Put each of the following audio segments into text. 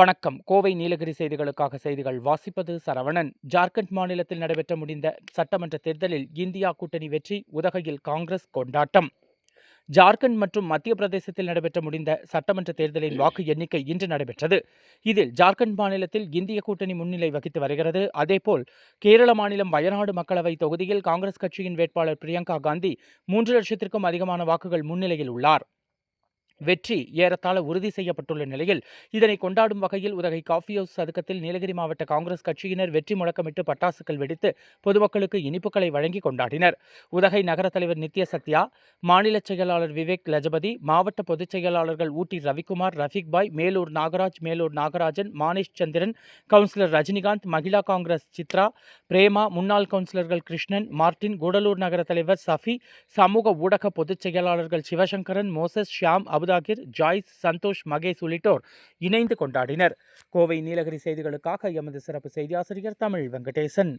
வணக்கம். கோவை நீலகிரி செய்திகளுக்காக செய்திகள் வாசிப்பது சரவணன். ஜார்க்கண்ட் மாநிலத்தில் நடைபெற்ற முடிந்த சட்டமன்ற தேர்தலில் இந்தியா கூட்டணி வெற்றி உதகையில் காங்கிரஸ் கொண்டாட்டம். ஜார்க்கண்ட் மற்றும் மத்திய பிரதேசத்தில் நடைபெற்ற முடிந்த சட்டமன்ற தேர்தலின் வாக்கு எண்ணிக்கை இன்று நடைபெற்றது. இதில் ஜார்க்கண்ட் மாநிலத்தில் இந்திய கூட்டணி முன்னிலை வகித்து வருகிறது. அதேபோல் கேரள மாநிலம் வயநாடு மக்களவை தொகுதியில் காங்கிரஸ் கட்சியின் வேட்பாளர் பிரியங்கா காந்தி மூன்று லட்சத்திற்கும் அதிகமான வாக்குகள் முன்னிலையில் உள்ளார். வெற்றி ஏறத்தாழ உறுதி செய்யப்பட்டுள்ள நிலையில் இதனை கொண்டாடும் வகையில் உதகை காஃபி ஹவுஸ் சதுக்கத்தில் நீலகிரி மாவட்ட காங்கிரஸ் கட்சியினர் வெற்றி முழக்கமிட்டு பட்டாசுகள் வெடித்து பொதுமக்களுக்கு இனிப்புகளை வழங்கி கொண்டாடினர். உதகை நகர தலைவர் நித்ய சத்யா மாநில செயலாளர் விவேக் லஜபதி மாவட்ட பொதுச் செயலாளர்கள் ஊட்டி ரவிக்குமார் ரஃபிக் பாய் மேலூர் நாகராஜ் மேலூர் நாகராஜன் மானேஷ் சந்திரன் கவுன்சிலர் ரஜினிகாந்த் மகிழா காங்கிரஸ் சித்ரா பிரேமா முன்னாள் கவுன்சிலர்கள் கிருஷ்ணன் மார்டின் கூடலூர் நகர தலைவர் சஃபி சமூக ஊடக பொதுச் செயலாளர்கள் சிவசங்கரன் மோசஸ் ஷியாம் அபுதாகிர் ஜாய்ஸ் சந்தோஷ் மகேஷ் உள்ளிட்டோர் இணைந்து கொண்டாடினர். கோவை நீலகிரி செய்திகளுக்காக எமது சிறப்பு செய்தியாசிரியர் தமிழ் வெங்கடேசன்.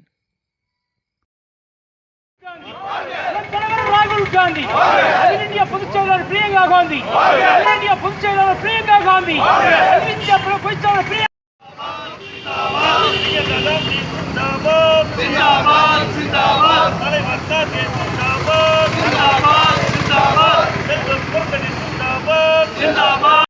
தலைவர் ராகுல் காந்தி. அகில இந்திய பொதுச் செயலாளர் பிரியங்கா காந்தி. அகில இந்திய பொதுச் செயலாளர் பிரியங்கா காந்தி. அகில இந்திய பொ- பொதுச் செயலாளர் பிரியங்கா